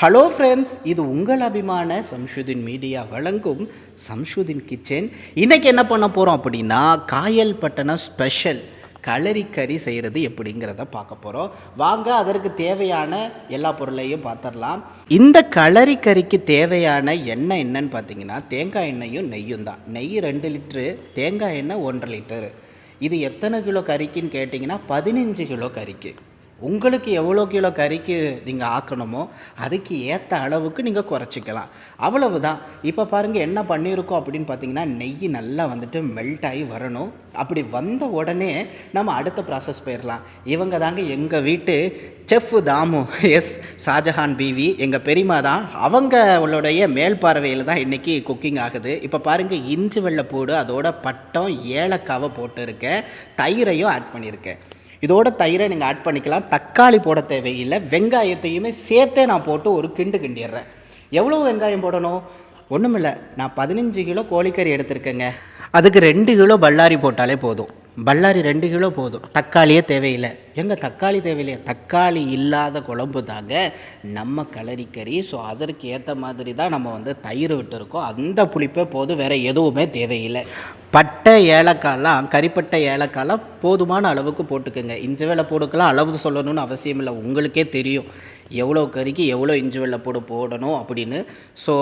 Hello friends இது உங்கள் அபிமான சம்ஷுதின் மீடியா வழங்கும் சம்ஷுதின் கிச்சன். இன்றைக்கி என்ன பண்ண போகிறோம் அப்படின்னா காயல் பட்டணம் ஸ்பெஷல் களரி கறி செய்கிறது எப்படிங்கிறத பார்க்க போகிறோம் வாங்க அதற்கு தேவையான எல்லா பொருளையும் பார்த்துடலாம். இந்த களரி கறிக்கு தேவையான எண்ணெய் என்னன்னு பார்த்தீங்கன்னா தேங்காய் எண்ணெயும் நெய்யும் தான். நெய் ரெண்டு லிட்ரு தேங்காய் எண்ணெய் ஒன்றரை லிட்டரு. இது எத்தனை கிலோ கறிக்குன்னு கேட்டிங்கன்னா பதினஞ்சு கிலோ கறிக்கு. உங்களுக்கு எவ்வளோ கிலோ கறிக்கு நீங்கள் ஆக்கணுமோ அதுக்கு ஏற்ற அளவுக்கு நீங்கள் குறைச்சிக்கலாம். அவ்வளவு தான் இப்போ பாருங்கள் என்ன பண்ணியிருக்கோம் அப்படின்னு பார்த்தீங்கன்னா நெய் நல்லா வந்துட்டு மெல்ட் ஆகி வரணும். அப்படி வந்த உடனே நம்ம அடுத்த ப்ராசஸ் போயிடலாம் இவங்க தாங்க எங்கள் வீட்டு chef Damu S Shahjahan PV எங்கள் பெரியமா தான். அவங்களுடைய மேல் பார்வையில் தான் இன்றைக்கி குக்கிங் ஆகுது. இப்போ பாருங்கள் இஞ்சி வெள்ளைப்பூடு அதோட பட்டம் ஏலக்காவை போட்டு இருக்கேன் தயிரையும் ஆட் பண்ணியிருக்கேன். இதோட தயிரை நீங்கள் ஆட் பண்ணிக்கலாம். தக்காளி போட தேவையில்லை. வெங்காயத்தையுமே சேர்த்தே நான் போட்டு ஒரு கிண்டு கிண்டிடுறேன். எவ்வளோ வெங்காயம் போடணும்? ஒன்றுமில்லை நான் பதினஞ்சு கிலோ கோழிக்கறி எடுத்திருக்கேங்க. அதுக்கு ரெண்டு கிலோ பல்லாரி போட்டாலே போதும். பல்லாரி ரெண்டு கிலோ போதும். தக்காளியே தேவையில்லை. எங்கள் தக்காளி தேவையில்லையா தக்காளி இல்லாத குழம்பு தாங்க நம்ம கலரிக்கறி. ஸோ அதற்கு ஏற்ற மாதிரி தான் நம்ம வந்து தயிர் விட்டுருக்கோம். அந்த புளிப்பே போதும் வேறு எதுவுமே தேவையில்லை. பட்டை ஏலக்காய்லாம் கறிப்பட்டை ஏலக்காய்லாம் போதுமான அளவுக்கு போட்டுக்கோங்க. இஞ்சி வெள்ளை போடுக்கெல்லாம் அளவு சொல்லணும்னு அவசியம் இல்லை. உங்களுக்கே தெரியும். எவ்வளோ கறிக்கு எவ்வளோ இஞ்சி வெள்ளை போடு போடணும் அப்படின்னு. ஸோ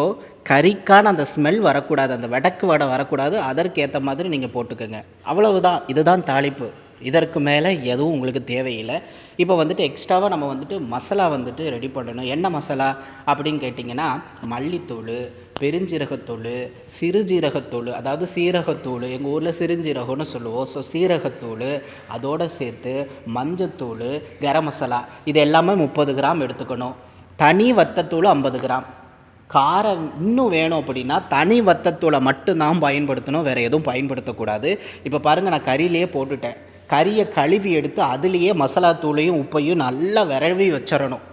கறிக்கான அந்த ஸ்மெல் வரக்கூடாது. அந்த வடக்கு வடை வரக்கூடாது. அதற்கு ஏற்ற மாதிரி நீங்கள் போட்டுக்கோங்க. அவ்வளவுதான். இதுதான் தாளிப்பு. இதற்கு மேலே எதுவும் உங்களுக்கு தேவையில்லை. இப்போ வந்துட்டு எக்ஸ்ட்ராவாக நம்ம வந்துட்டு மசாலா வந்துட்டு ரெடி பண்ணணும். என்ன மசாலா அப்படின்னு கேட்டிங்கன்னா மல்லித்தூள் பெருஞ்சீரகத்தூள் சிறுஜீரகத்தூள் அதாவது சீரகத்தூள் எங்கள் ஊரில் சிறுஞ்சீரகம்னு சொல்லுவோம். ஸோ சீரகத்தூள் அதோடு சேர்த்து மஞ்சத்தூள் கரம் மசாலா இது எல்லாமே முப்பது கிராம் எடுத்துக்கணும். தனி வத்தத்தூள் ஐம்பது கிராம். காரம் இன்னும் வேணும் அப்படின்னா தனி வத்தத்தூளை மட்டும்தான் பயன்படுத்தணும். வேறு எதுவும் பயன்படுத்தக்கூடாது. இப்போ பாருங்கள் நான் கறியிலேயே போட்டுட்டேன். கறியை கழுவி எடுத்து அதுலேயே மசாலா தூளையும் உப்பையும் நல்லா விரவி வச்சிடணும்.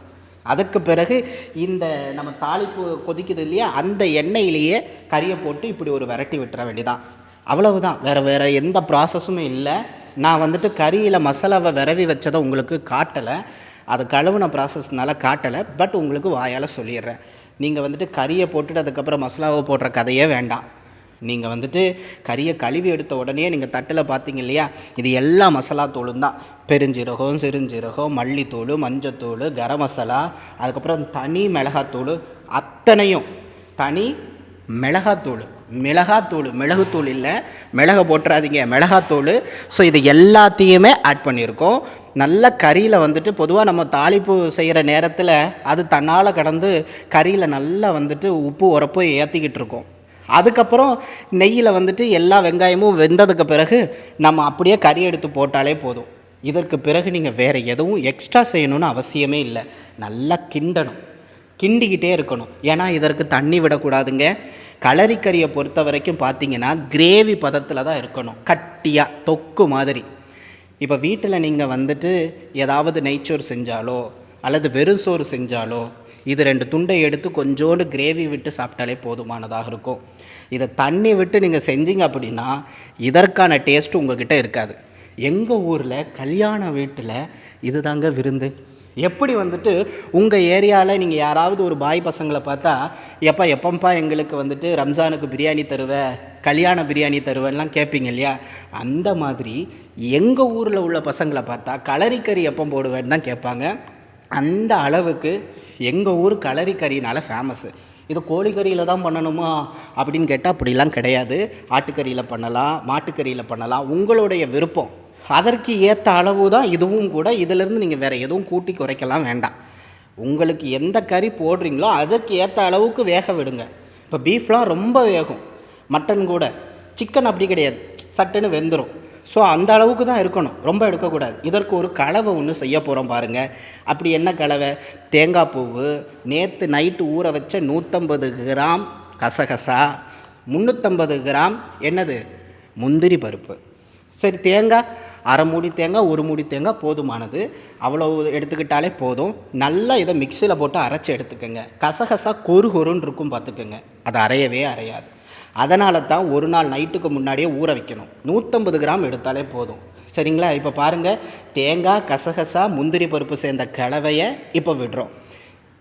அதுக்கு பிறகு இந்த நம்ம தாளிப்பு கொதிக்குது இல்லையா அந்த எண்ணெயிலேயே கறியை போட்டு இப்படி ஒரு விரட்டி விட்டுற வேண்டியதான் அவ்வளவுதான். வேறு வேறு எந்த ப்ராசஸுமே இல்லை. நான் வந்துட்டு கறியில் மசாலாவை விரவி வச்சதை உங்களுக்கு காட்டலை. அதை கழுவுன ப்ராசஸ்னால காட்டலை. பட் உங்களுக்கு வாயால் சொல்லிடுறேன். நீங்கள் வந்துட்டு கறியை போட்டுட்டு அதுக்கப்புறம் மசாலாவை போடுற கதையே வேண்டாம். நீங்கள் வந்துட்டு கறியை கழுவி எடுத்த உடனே நீங்கள் தட்டில் பார்த்தீங்க இல்லையா? இது எல்லா மசாலா தூளும் தான். பெருஞ்சீரகம் சிறுஞ்சீரகம் மல்லித்தூள் மஞ்சத்தூள் கரம் மசாலா அதுக்கப்புறம் தனி மிளகாத்தூள் அத்தனையும் தனி மிளகாத்தூள். மிளகாத்தூள் மிளகுத்தூள் இல்லை மிளகை போட்டுறாதீங்க மிளகாத்தூள். ஸோ இது எல்லாத்தையுமே ஆட் பண்ணியிருக்கோம். நல்ல கறியில் வந்துட்டு பொதுவாக நம்ம தாளிப்பு செய்கிற நேரத்தில் அது தன்னால் கடந்து கறியில் நல்லா வந்துட்டு உப்பு உரப்பு ஏற்றிக்கிட்டு இருக்கோம். அதுக்கப்புறம் நெய்யில் வந்துட்டு எல்லா வெங்காயமும் வெந்ததுக்கு பிறகு நம்ம அப்படியே கறி எடுத்து போட்டாலே போதும். இதற்கு பிறகு நீங்கள் வேறு எதுவும் எக்ஸ்ட்ரா செய்யணும்னு அவசியமே இல்லை. நல்லா கிண்டணும். கிண்டிக்கிட்டே இருக்கணும். ஏன்னா இதற்கு தண்ணி விடக்கூடாதுங்க. களரிக்கறியை பொறுத்த வரைக்கும் பார்த்தீங்கன்னா கிரேவி பதத்தில் தான் இருக்கணும். கட்டியாக தொக்கு மாதிரி. இப்போ வீட்டில் நீங்கள் வந்துட்டு ஏதாவது நெய்ச்சோறு செஞ்சாலோ அல்லது வெறும் சோறு செஞ்சாலோ இது ரெண்டு துண்டை எடுத்து கொஞ்சோண்டு கிரேவி விட்டு சாப்பிட்டாலே போதுமானதாக இருக்கும். இதை தண்ணி விட்டு நீங்கள் செஞ்சீங்க அப்படின்னா இதற்கான டேஸ்ட்டு உங்ககிட்ட இருக்காது. எங்கள் ஊரில் கல்யாண வீட்டில் இதுதாங்க விருந்து. எப்படி வந்துட்டு உங்கள் ஏரியாவில் நீங்கள் யாராவது ஒரு பாய் பசங்களை பார்த்தா எப்போ எப்பப்பா எங்களுக்கு வந்துட்டு ரம்ஜானுக்கு பிரியாணி தருவ கல்யாண பிரியாணி தருவேன்லாம் கேட்பீங்க இல்லையா? அந்த மாதிரி எங்கள் ஊரில் உள்ள பசங்களை பார்த்தா களரிக்கறி எப்போ போடுவேன்னு தான் கேட்பாங்க. அந்த அளவுக்கு எங்கள் ஊர் களரி கறினால் ஃபேமஸ்ஸு இது கோழிக்கறியில் தான் பண்ணணுமா? அப்படின்னு கேட்டால் அப்படிலாம் கிடையாது. ஆட்டுக்கறியில் பண்ணலாம் மாட்டுக்கறியில் பண்ணலாம். உங்களுடைய விருப்பம். அதற்கு ஏற்ற அளவு தான் இதுவும் கூட. இதிலிருந்து நீங்கள் வேறு எதுவும் கூட்டி குறைக்கலாம் வேண்டாம். உங்களுக்கு எந்த கறி போடுறீங்களோ அதற்கு ஏற்ற அளவுக்கு வேக விடுங்க. இப்போ பீஃப்லாம் ரொம்ப வேகும். மட்டன் கூட. சிக்கன் அப்படி கிடையாது. சட்டுன்னு வெந்துடும் ஸோ அந்த அளவுக்கு தான் இருக்கணும். ரொம்ப எடுக்கக்கூடாது. இதற்கு ஒரு கலவை ஒன்று செய்ய போகிறோம் பாருங்கள் அப்படி என்ன கலவை? தேங்காய் பூவு. நேற்று நைட்டு ஊற வச்ச நூற்றம்பது கிராம் கசகசா. முந்நூற்றம்பது கிராம் என்னது? முந்திரி பருப்பு. சரி தேங்காய். அரை மூடி தேங்காய் ஒரு மூடி தேங்காய் போதுமானது. அவ்வளோ எடுத்துக்கிட்டாலே போதும். நல்லா இதை மிக்சியில் போட்டு அரைச்சி எடுத்துக்கோங்க. கசகசா கொரு கொருன்னு இருக்கும் பார்த்துக்கோங்க. அது அரையவே அரையாது. அதனால தான் ஒரு நாள் நைட்டுக்கு முன்னாடியே ஊற வைக்கணும். நூற்றம்பது கிராம் எடுத்தாலே போதும். சரிங்களா? இப்போ பாருங்கள் தேங்காய் கசகசா முந்திரி பருப்பு சேர்ந்த கலவையை இப்போ விடுறோம்.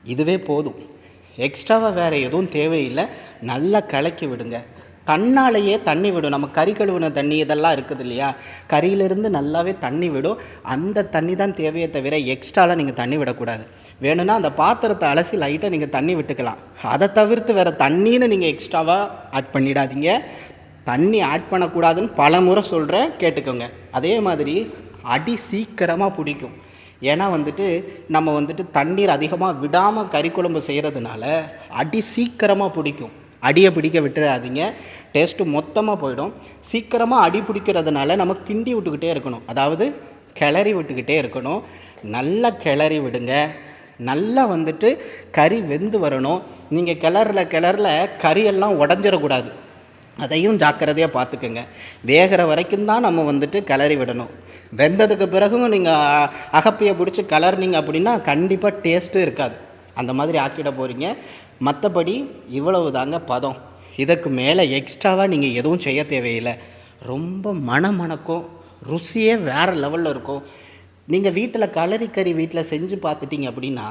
இதுவே போதும். எக்ஸ்ட்ராவாக வேறு எதுவும் தேவையில்லை. நல்லா கலக்கி விடுங்க. தன்னாலேயே தண்ணி விடும். நம்ம கறி கழுவின தண்ணி இதெல்லாம் இருக்குது இல்லையா? கறியிலிருந்து நல்லாவே தண்ணி விடும். அந்த தண்ணி தான் தேவையே தவிர எக்ஸ்ட்ராலாம் நீங்கள் தண்ணி விடக்கூடாது. வேணும்னா அந்த பாத்திரத்தை அலசி லைட்டாக நீங்கள் தண்ணி விட்டுக்கலாம். அதை தவிர்த்து வேறு தண்ணின்னு நீங்கள் எக்ஸ்ட்ராவாக ஆட் பண்ணிடாதீங்க. தண்ணி ஆட் பண்ணக்கூடாதுன்னு பல முறை சொல்கிறேன் கேட்டுக்கோங்க. அதே மாதிரி அடி சீக்கிரமாக பிடிக்கும். ஏன்னா வந்துட்டு நம்ம வந்துட்டு தண்ணீர் அதிகமாக விடாமல் கறி குழம்பு செய்கிறதுனால அடி சீக்கிரமாக பிடிக்கும். அடியை பிடிக்க விட்டுறாதீங்க. டேஸ்ட்டு மொத்தமாக போயிடும். சீக்கிரமாக அடி பிடிக்கிறதுனால நம்ம கிண்டி விட்டுக்கிட்டே இருக்கணும். அதாவது கிளறி விட்டுக்கிட்டே இருக்கணும். நல்லா கிளறி விடுங்க. நல்லா வந்துட்டு கறி வெந்து வரணும். நீங்கள் கிளறல கிளறல கறியெல்லாம் உடஞ்சிடக்கூடாது. அதையும் ஜாக்கிரதையாக பார்த்துக்குங்க. வேகிற வரைக்கும் தான் நம்ம வந்துட்டு கிளறி விடணும். வெந்ததுக்கு பிறகும் நீங்கள் அகப்பையை பிடிச்சி கலர்னீங்க அப்படின்னா கண்டிப்பாக டேஸ்ட்டும் இருக்காது. அந்த மாதிரி ஆக்கிட போகிறீங்க மற்றபடி இவ்வளவு தாங்க பதம். இதற்கு மேலே எக்ஸ்ட்ராவாக நீங்கள் எதுவும் செய்ய தேவையில்லை. ரொம்ப மனமணக்கும் ருசியே வேறு லெவலில் இருக்கும். நீங்கள் வீட்டில் களரி கறி வீட்டில் செஞ்சு பார்த்துட்டீங்க அப்படின்னா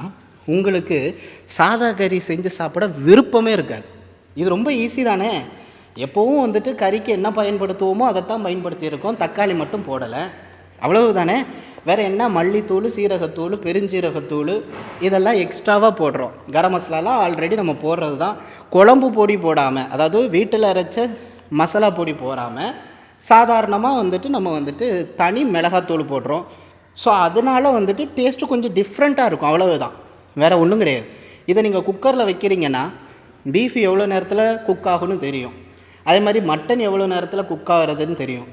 உங்களுக்கு சாதா கறி செஞ்சு சாப்பிட விருப்பமே இருக்காது. இது ரொம்ப ஈஸி தானே? எப்போவும் வந்துட்டு கறிக்கு என்ன பயன்படுத்துவோமோ அதைத்தான் பயன்படுத்தியிருக்கோம். தக்காளி மட்டும் போடலை. அவ்வளவு தானே வேறு என்ன? மல்லித்தூள் சீரகத்தூள் பெருஞ்சீரகத்தூள் இதெல்லாம் எக்ஸ்ட்ராவாக போடுறோம். கரம் மசாலாலாம் ஆல்ரெடி நம்ம போடுறது தான் குழம்பு பொடி போடாமல் அதாவது வீட்டில் அரைச்ச மசாலா பொடி போடாமல் சாதாரணமாக வந்துட்டு நம்ம வந்துட்டு தனி மிளகாத்தூள் போடுறோம். ஸோ அதனால் வந்துட்டு டேஸ்ட்டு கொஞ்சம் டிஃப்ரெண்ட்டாக இருக்கும். அவ்வளவுதான். வேறு ஒன்றும் கிடையாது. இதை நீங்கள் குக்கரில் வைக்கிறீங்கன்னா பீஃப் எவ்வளோ நேரத்தில் குக் ஆகும்னு தெரியும். அதே மாதிரி மட்டன் எவ்வளோ நேரத்தில் குக் ஆகிறதுன்னு தெரியும்.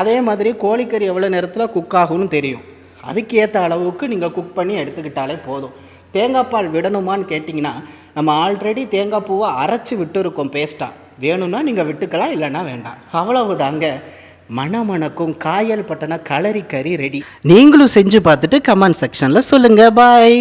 அதே மாதிரி கோழிக்கறி எவ்வளோ நேரத்தில் குக் ஆகும்னு தெரியும். அதுக்கு ஏற்ற அளவுக்கு நீங்கள் குக் பண்ணி எடுத்துக்கிட்டாலே போதும். தேங்காய் பால் விடணுமான்னு கேட்டிங்கன்னா நம்ம ஆல்ரெடி தேங்காய் பூவை அரைச்சி விட்டுருக்கோம் பேஸ்ட்டாக வேணும்னா நீங்கள் விட்டுக்கலாம் இல்லைன்னா வேண்டாம். அவ்வளவு தாங்க மணமணக்கும் காயல் பட்டன களரி கறி ரெடி நீங்களும் செஞ்சு பார்த்துட்டு கமெண்ட் செக்ஷனில் சொல்லுங்கள் பாய்